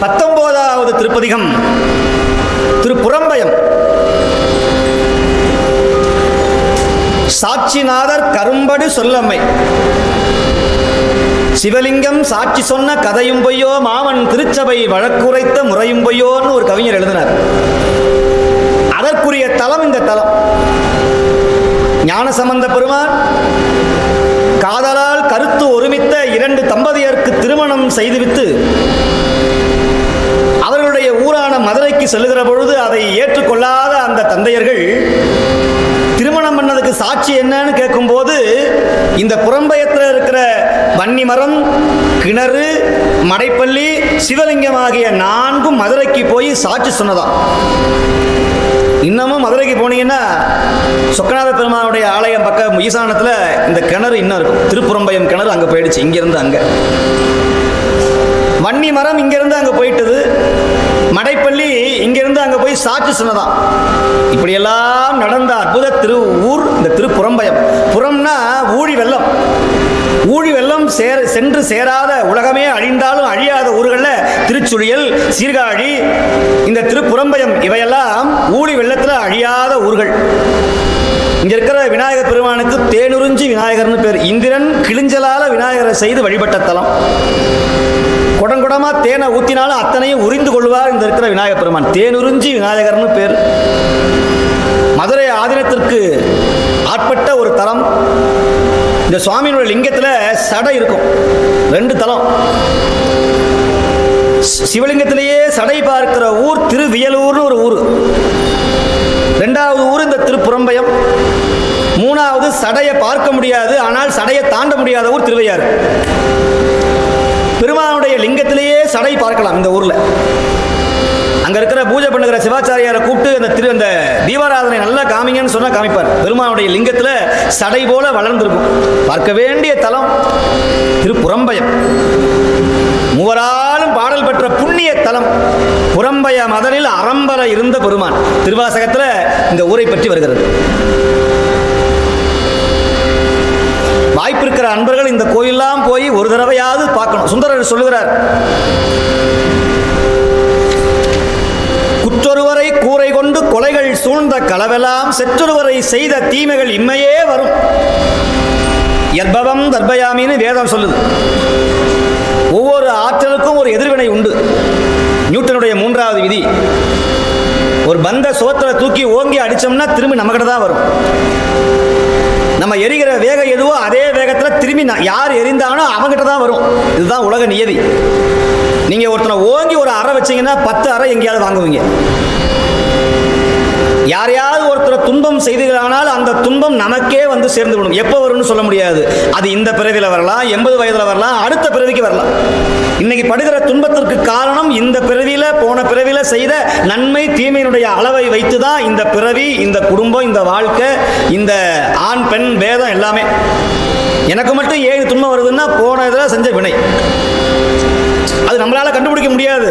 பத்தொன்பதாவது திருப்பதிகம் திருப்புறம்பயம். சாட்சிநாதர் கரும்படு சொல்லம்மை. சிவலிங்கம் சாட்சி சொன்ன கதையும் பொய்யோ மாமன் திருச்சபை வழக்குரைத்த முறையும் பொய்யோன்னு ஒரு கவிஞர் எழுதினார். அதற்குரிய தலம் இந்த தலம். ஞானசம்பந்த பெருமான் காதலால் கருத்து ஒருமித்த இரண்டு தம்பதியருக்கு திருமணம் செய்துவித்து தன்னுடைய ஊரான மதுரைக்கு செல்லுகிற பொழுது அதை ஏற்றுக்கொள்ளாத அந்த தந்தையர்கள் திருமணம் பண்ணதுக்கு சாட்சி என்னன்னு கேட்கும்போது இந்த புறம்பயத்தில் இருக்கிற வன்னி மரம் கிணறு மடைப்பள்ளி சிவலிங்கம் ஆகிய நான்கும் மதுரைக்கு போய் சாட்சி சொன்னதாம். இன்னமும் மதுரைக்கு போனீங்கன்னா சொக்கநாத பெருமானுடைய ஆலயம் பக்கம் ஈசானத்தில் இந்த கிணறு இன்னும் இருக்கும். திருப்புறம்பயம் கிணறு அங்கே போயிடுச்சு இங்கிருந்து அங்கே. வன்னி மரம் இங்கிருந்து அங்கே போயிட்டது. மடைப்பள்ளி இங்கிருந்து அங்கே போய் சாட்சி சொன்னதாம். இப்படியெல்லாம் நடந்த அற்புத திரு ஊர் இந்த திருப்புறம்பயம். புறம்னா ஊழி வெள்ளம். ஊழி வெள்ளம் சேர சென்று சேராத உலகமே அழிந்தாலும் அழியாத ஊர்களில் திருச்சுழியல் சீர்காழி இந்த திருப்புறம்பயம் இவையெல்லாம் ஊழி வெள்ளத்தில் அழியாத ஊர்கள். இங்க இருக்கிற விநாயகர் பெருமானுக்கு தேனுறிஞ்சி விநாயகர்னு பேர். இந்திரன் கிளிஞ்சலால விநாயகரை செய்து வழிபட்ட தலம். குடங்குடமா தேனை ஊத்தினாலும் அத்தனையும் உறிந்து கொள்வார் இந்த இருக்கிற விநாயகர் பெருமான். தேனுறிஞ்சி விநாயகர்னு பேர். மதுரை ஆதீனத்திற்கு ஆட்பட்ட ஒரு தலம். இந்த சுவாமியினுடைய லிங்கத்தில் சடை இருக்கும். ரெண்டு தலம். சி- சிவலிங்கத்திலேயே சடை பார்க்கிற ஊர் திருவியலூர்னு ஒரு ஊர். ரெண்டாவது ஊர் இந்த திருப்புறம்பயம். மூணாவது சடையை பார்க்க முடியாது. ஆனால் சடையை தாண்ட முடியாத ஊர் திருவையாறு. பெருமானுடைய லிங்கத்திலேயே சடை பார்க்கலாம் இந்த ஊரில். அங்கே இருக்கிற பூஜை பண்ணுகிற சிவாச்சாரியாரை கூப்பிட்டு அந்த திரு அந்த தீபாராதனை நல்லா காமிங்கன்னு சொன்னால் காமிப்பார். பெருமானுடைய லிங்கத்தில் சடை போல வளர்ந்துருக்கும். பார்க்க வேண்டிய தலம் திருப்புறம்பயம் மூவராலும் பாடல் பெற்ற புண்ணிய தலம் புறம்பய மதனில் அறம்பர இருந்த பெருமான். திருவாசகத்தில் இந்த ஊரை பற்றி வருகிறது வாய்ப்பு இருக்கிற அன்பர்கள் இந்த கோயிலெல்லாம் போய் ஒரு தடவையாவது பார்க்கணும். சுந்தரர் சொல்லுகிறார் குற்றொருவரை கூரை கொண்டு கொலைகள் சூழ்ந்த களவெல்லாம் செற்றொருவரை செய்த தீமைகள் இன்மையே வரும். எற்பவம் தர்பயாமின்னு வேதம் சொல்லுது. ஒவ்வொரு ஆற்றலுக்கும் ஒரு எதிர்வினை உண்டு. நியூட்டனுடைய மூன்றாவது விதி ஒரு பந்த சோத்திர தூக்கி ஓங்கி அடிச்சோம்னா திரும்பி நம்மகிட்ட தான் வரும். நம்ம எரிகிற வேகம் எதுவோ அதே வேகத்தில் திரும்பி யார் எரிந்தானோ அவங்ககிட்ட தான் வரும். இதுதான் உலக நியதி. நீங்கள் ஒருத்தனை ஓங்கி ஒரு அறை வச்சிங்கன்னா பத்து அறை எங்கேயாவது வாங்குவீங்க. யாரையாவது ஒருத்தரை துன்பம் செய்தீர்களானால் அந்த துன்பம் நமக்கே வந்து சேர்ந்து விடும். எப்போ வரும்னு சொல்ல முடியாது. அது இந்த பிறவியில் வரலாம் எண்பது வயதில் வரலாம் அடுத்த பிறவிக்கு வரலாம். இன்னைக்கு படுகிற துன்பத்திற்கு காரணம் இந்த பிறவியில் போன பிறவியில் செய்த நன்மை தீமையினுடைய அளவை வைத்து தான் இந்த பிறவி இந்த குடும்பம் இந்த வாழ்க்கை இந்த ஆண் பெண் பேதம் எல்லாமே. எனக்கு மட்டும் ஏழு துன்பம் வருதுன்னா போன இதில் செஞ்ச வினை. அது நம்மளால் கண்டுபிடிக்க முடியாது.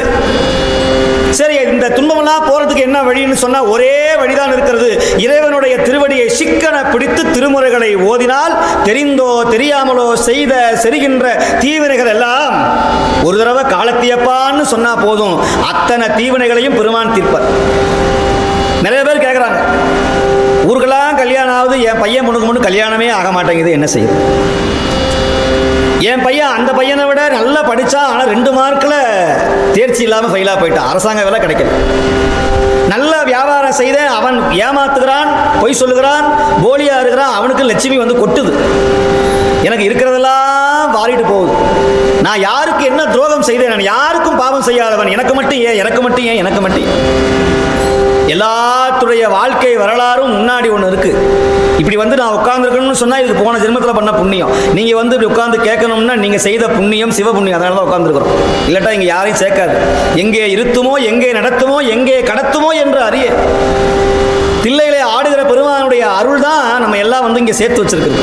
சரி இந்த துன்பமெல்லாம் போறதுக்கு என்ன வழின்னு சொன்னா ஒரே வழிதான் இருக்கிறது. இறைவனுடைய திருவடியை சிக்கன பிடித்து திருமுறைகளை ஓதினால் தெரிந்தோ தெரியாமலோ செய்த செரிகின்ற தீவினைகள் எல்லாம் ஒரு தடவை காலத்தியப்பான்னு சொன்னா போதும். அத்தனை தீவினைகளையும் பெருமான் தீர்ப்பார். நிறைய பேர் கேட்குறாங்க ஊருக்கெல்லாம் கல்யாணம் ஆகுது என் பையன் பொண்ணுக்கு முன்னு கல்யாணமே ஆக மாட்டேங்குது என்ன செய்யுது என் பையன் அந்த பையனை விட நல்லா படித்தான் ஆனால் ரெண்டு மார்க்கில் தேர்ச்சி இல்லாமல் ஃபெயிலாக போயிட்டான். அரசாங்க வேலை கிடைக்கல. நல்ல வியாபாரம் செய்த அவன் ஏமாத்துகிறான் பொய் சொல்லுகிறான் போலியா இருக்கிறான் அவனுக்கு லட்சுமி வந்து கொட்டுது. எனக்கு இருக்கிறதெல்லாம் வாரிட்டு போகுது. நான் யாருக்கு என்ன துரோகம் செய்தேன் நான் யாருக்கும் பாவம் செய்யாதவன் எனக்கு மட்டும் ஏன் எனக்கு மட்டும் ஏன் எனக்கு மட்டும் ஏன்? எல்லாத்துடைய வாழ்க்கை வரலாறும் முன்னாடி ஒன்று இருக்கு. இப்படி வந்து நான் உட்காந்துருக்கணும்னு சொன்னால் இதுக்கு போன ஜென்மத்தில் பண்ண புண்ணியம். நீங்கள் வந்து இப்படி உட்காந்து கேட்கணும்னா நீங்கள் செய்த புண்ணியம் சிவ புண்ணியம். அதனால தான் உட்காந்துருக்குறோம் இல்லாட்டா இங்கே யாரையும் சேர்க்காது. எங்கே இருத்துமோ எங்கே நடத்துமோ எங்கே கடத்துமோ என்று அறிய. தில்லையிலே ஆடுகிற பெருமானுடைய அருள் தான் நம்ம எல்லாம் வந்து இங்கே சேர்த்து வச்சிருக்குது.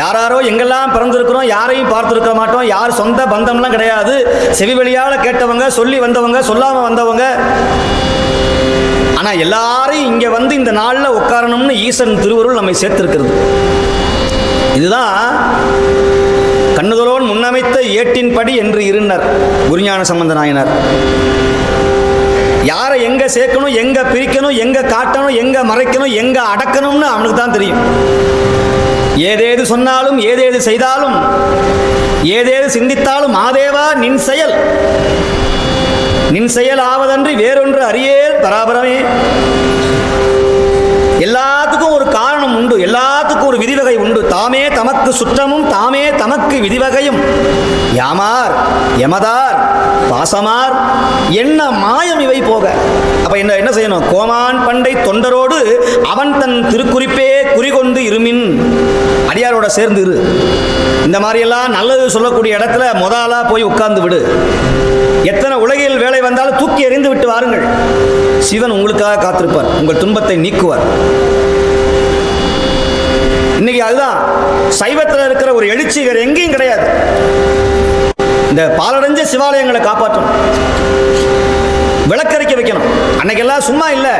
யாராரோ எங்கெல்லாம் பிறந்திருக்கிறோம் யாரையும் பார்த்துருக்க மாட்டோம் யார் சொந்த பந்தம்லாம் கிடையாது. செவி வழியால் கேட்டவங்க சொல்லி வந்தவங்க சொல்லாமல் வந்தவங்க ஆனால் எல்லாரையும் இங்கே வந்து இந்த நாளில் உட்காரணும்னு ஈசன் திருவருள் நம்மை சேர்த்திருக்கிறது. இதுதான் கண்ணுதலோன் முன்னமைத்த ஏட்டின்படி என்று இருந்தார் குருஞான சம்பந்த நாயனார். யாரை எங்கே சேர்க்கணும் எங்கே பிரிக்கணும் எங்கே காட்டணும் எங்கே மறைக்கணும் எங்கே அடக்கணும்னு அவனுக்கு தான் தெரியும். ஏதேது சொன்னாலும் ஏதேது செய்தாலும் ஏதேது சிந்தித்தாலும் மாதேவா நின் செயல். நின் செயல் ஆவதன்றி வேறொன்று அறியேல் பராபரமே. எல்லாத்துக்கும் ஒரு காரணம் உண்டு எல்லாத்துக்கும் ஒரு விதிவகை உண்டு. தாமே தமக்கு சுற்றமும் தாமே தமக்கு விதிவகையும். யாமார் எமதார் பாசமார் என்ன மாயம் இவை போக? அப்ப என்ன என்ன செய்யணும்? கோமான் பண்டை தொண்டரோடு அவன் தன் திருக்குறிப்பே குறிகொண்டு இருமின். அடியாரோட சேர்ந்து இரு. இந்த மாதிரியெல்லாம் நல்லது சொல்லக்கூடிய இடத்துல முதலா போய் உட்கார்ந்து விடு. எத்தனை உலகில் வேலை வந்தாலும் தூக்கி எறிந்து விட்டு வாருங்கள். சிவன் உங்களுக்காக காத்திருப்பார். உங்கள் துன்பத்தை நீக்குவார். இன்னைக்கு அதுதான். சைவத்தில் இருக்கிற ஒரு எழுச்சி எங்கேயும் கிடையாது. இந்த பாலடைஞ்ச சிவாலயங்களை காப்பாற்றும் விளக்கரைக்க வைக்கணும். அன்னைக்கெல்லாம் சும்மா இல்லை.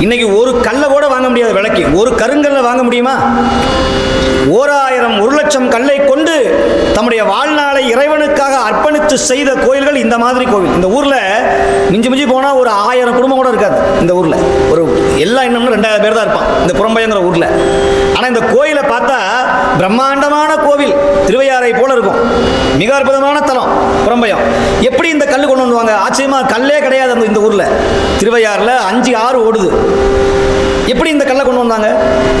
இன்னைக்கு ஒரு கல்லை கூட வாங்க முடியாது விளக்கி. ஒரு கருங்கல்ல வாங்க முடியுமா? ஓராயிரம் ஒரு லட்சம் கல்லை கொண்டு தம்முடைய வாழ்நாளை இறைவனுக்காக அர்ப்பணித்து செய்த கோயில்கள் இந்த மாதிரி கோவில். இந்த ஊரில் மிஞ்சி மிஞ்சி போனால் ஒரு ஆயிரம் குடும்பம் கூட இருக்காது. இந்த ஊரில். ஒரு எல்லா இன்னும் ரெண்டாயிரம் பேர் தான் இருப்பான். இந்த புறம்பயங்கிற ஊரில். ஆனால் இந்த கோயிலை பார்த்தா பிரம்மாண்டமான கோவில் திருவையாறை போல இருக்கும். மிக அற்புதமான தலம் புறம்பயம். எப்படி இந்த கல் கொண்டு வந்துவாங்க ஆச்சரியமாக கல்லே கிடையாது அந்த இந்த ஊரில். திருவையாறில் அஞ்சு ஆறு ஓடுது. எப்படி இந்த கல்லை கொண்டு வந்தாங்க?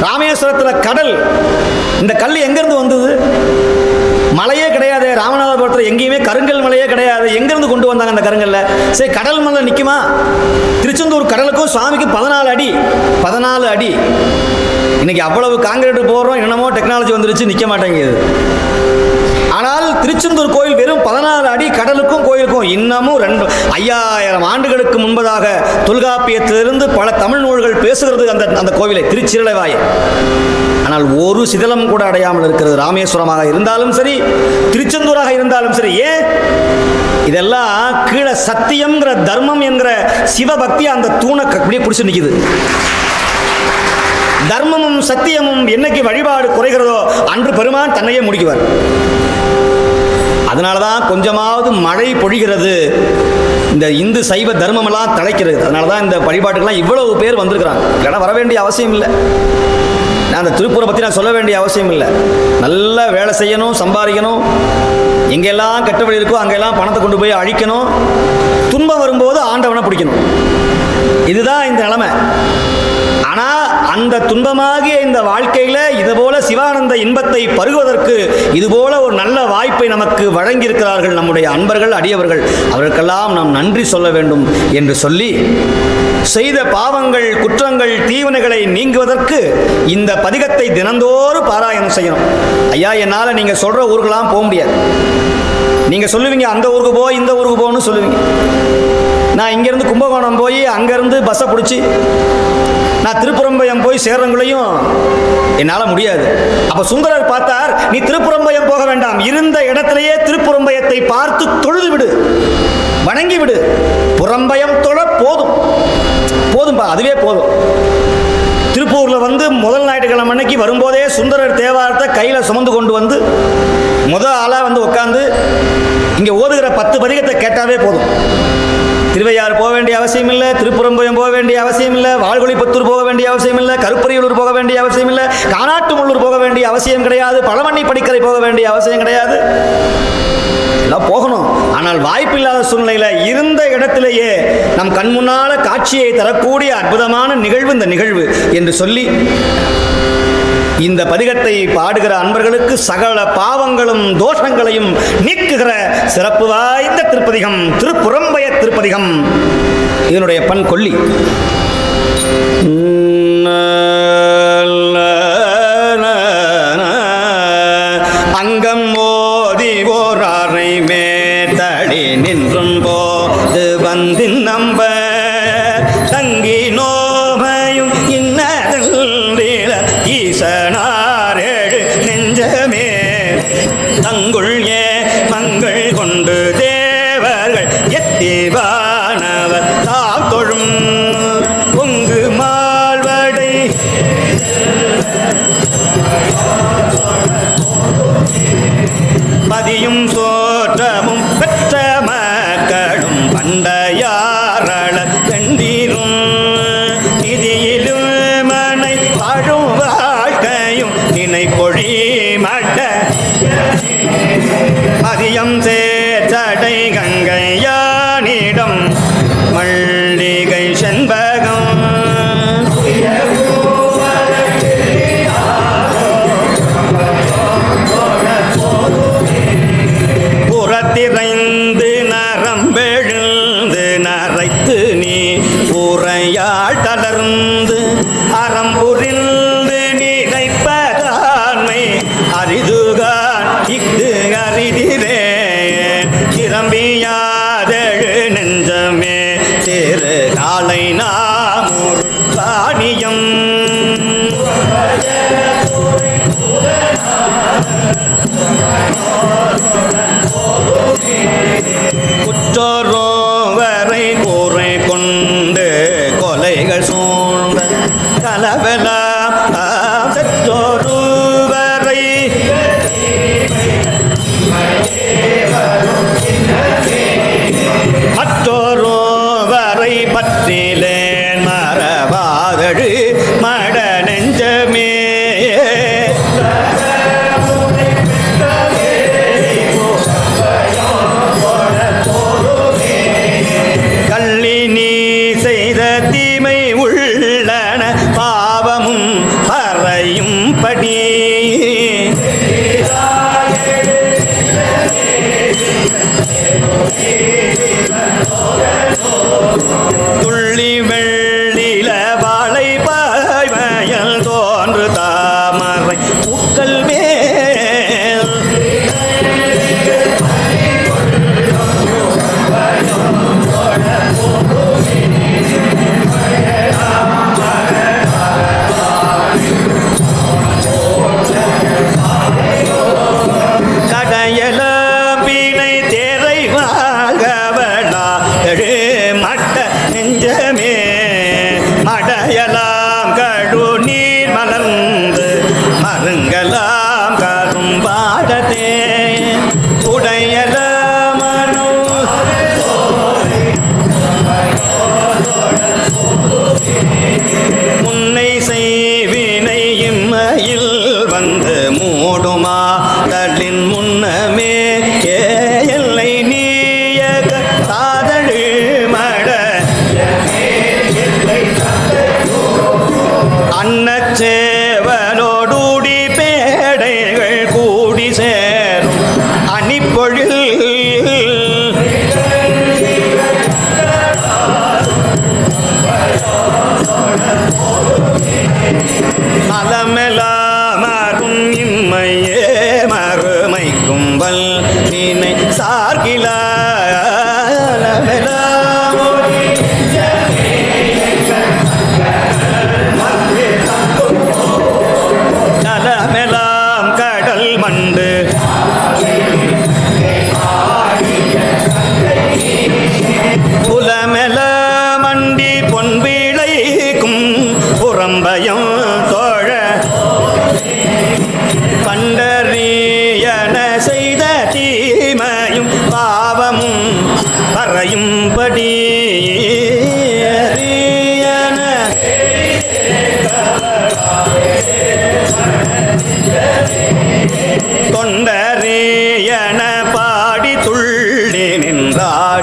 ராமேஸ்வரத்தில் கடல். இந்த கல் எங்கேருந்து வந்தது? மலையே கிடையாது ராமநாதபுரத்தில் எங்கேயுமே கருங்கல் மலையே கிடையாது. எங்கேருந்து கொண்டு வந்தாங்க அந்த கருங்கல்ல? சரி கடல் மலை நிற்குமா திருச்செந்தூர் கடலுக்கும் சுவாமிக்கு பதினாலு அடி. பதினாலு அடி. இன்னைக்கு அவ்வளவு காங்கிரீட் போடுறோம் என்னமோ டெக்னாலஜி வந்துருச்சு நிற்க மாட்டேங்குது. ஆனால் திருச்செந்தூர் கோயில் வெறும் பதினாறு அடி கடலுக்கும் கோயிலுக்கும் இன்னமும் ரெண்டு ஐயாயிரம் ஆண்டுகளுக்கு முன்பதாக தொல்காப்பியத்திலிருந்து பல தமிழ் நூல்கள் பேசுகிறது அந்த அந்த கோவிலை திருச்சிரலைவாய் ஆனால் ஒரு சிதலம் கூட அடையாமல் இருக்கிறது ராமேஸ்வரமாக இருந்தாலும் சரி திருச்செந்தூராக இருந்தாலும் சரி ஏன்? இதெல்லாம் கீழே சத்தியம்ங்கிற தர்மம் என்கிற சிவபக்தி அந்த தூணை அப்படியே பிடிச்சி நிற்கிது தர்மமும் சத்தியமும் என்னைக்கு வழிபாடு குறைகிறதோ அன்று பெருமான் தன்னையே முடிக்குவார். அதனால தான் கொஞ்சமாவது மழை பொழிகிறது. இந்த இந்து சைவ தர்மமெல்லாம் தழைக்கிறது. அதனால தான் இந்த வழிபாட்டுக்கெல்லாம் இவ்வளவு பேர் வந்திருக்கிறாங்க. இல்லைன்னா வர வேண்டிய அவசியம் இல்லை. நான் அந்த திருப்பூரை பற்றி நான் சொல்ல வேண்டிய அவசியம் இல்லை. நல்லா வேலை செய்யணும் சம்பாதிக்கணும். எங்கெல்லாம் கெட்ட வழி இருக்கோ அங்கெல்லாம் பணத்தை கொண்டு போய் அழிக்கணும். துன்பம் வரும்போது ஆண்டவனை பிடிக்கணும். இதுதான் இந்த நிலைமை. ஆனால் அந்த துன்பமாகிய இந்த வாழ்க்கையில் இதுபோல சிவானந்த இன்பத்தை பருகுவதற்கு இதுபோல ஒரு நல்ல வாய்ப்பை நமக்கு வழங்கியிருக்கிறார்கள் நம்முடைய அன்பர்கள் அடியவர்கள். அவருக்கெல்லாம் நாம் நன்றி சொல்ல வேண்டும் என்று சொல்லி செய்த பாவங்கள் குற்றங்கள் தீவினைகளை நீங்குவதற்கு இந்த பதிகத்தை தினந்தோறும் பாராயணம் செய்யணும். ஐயா என்னால் நீங்கள் சொல்கிற ஊருக்கெல்லாம் போக முடியாது. நீங்கள் சொல்லுவீங்க அந்த ஊருக்கு போ இந்த ஊருக்கு போன்னு சொல்லுவீங்க. நான் இங்கேருந்து கும்பகோணம் போய் அங்கேருந்து பஸ்ஸை பிடிச்சி நான் திருப்புறம்பயம் போய் சேர்றவங்களையும் என்னால் முடியாது. அப்போ சுந்தரர் பார்த்தார் நீ திருப்புறம்பயம் போக வேண்டாம். இருந்த இடத்திலேயே திருப்புறம்பயத்தை பார்த்து தொழுது விடு. வணங்கி விடு. புறம்பயம் தொழ போதும். போதும்பா அதுவே போதும். திருப்பூரில் வந்து முதல் ஞாயிற்றுக்கிழமை அன்னைக்கு வரும்போதே சுந்தரர் தேவாரத்தை கையில் சுமந்து கொண்டு வந்து முதல் ஆளாக வந்து உட்காந்து இங்கே ஓதுகிற பத்து பதிகத்தை கேட்டாவே போதும். திருவையாறு போக வேண்டிய அவசியம் இல்லை திருப்புறம்பயம் போக வேண்டிய அவசியம் இல்லை வாழ்கொழிப்பத்தூர் போக வேண்டிய அவசியம் இல்லை கருப்பரியலூர் போக வேண்டிய அவசியம் இல்லை காணாட்டுமுள்ளூர் போக வேண்டிய அவசியம் கிடையாது பழமண்ணி படிக்கரை போக வேண்டிய அவசியம் கிடையாது. எல்லாம் போகணும். ஆனால் வாய்ப்பில்லாத சூழ்நிலையில் இருந்த இடத்திலேயே நம் கண்முன்னால காட்சியை தரக்கூடிய அற்புதமான நிகழ்வு இந்த நிகழ்வு என்று சொல்லி இந்த பதிகத்தை பாடுகிற அன்பர்களுக்கு சகல பாவங்களும் தோஷங்களையும் நீக்குகிற சிறப்பு வாய்ந்த திருப்பதிகம் திருப்புறம்பய திருப்பதிகம். இதனுடைய பண் கொல்லி 빈점에 땅굴에 Kanavena.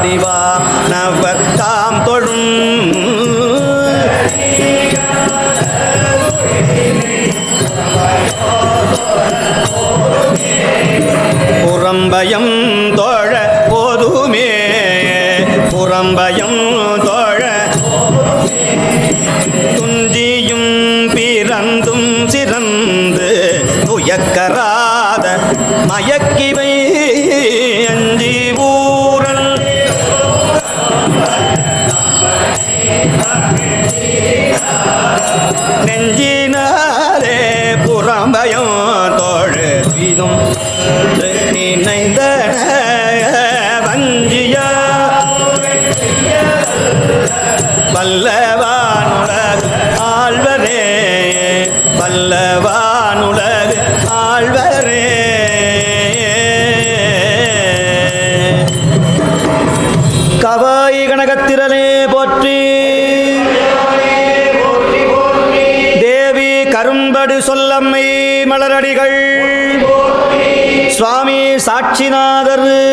அறிவானவர்தாம் தொழும். புறம்பயம் தோழ போதுமே புறம்பயம் தோழ துஞ்சியும் பிறந்தும் சிறந்து துயக்கராத மயக்கிவை தாய் கனகத்திரனே போற்றி. தேவி கரும்படு சொல்லம்மை மலரடிகள். சுவாமி சாட்சிநாதர்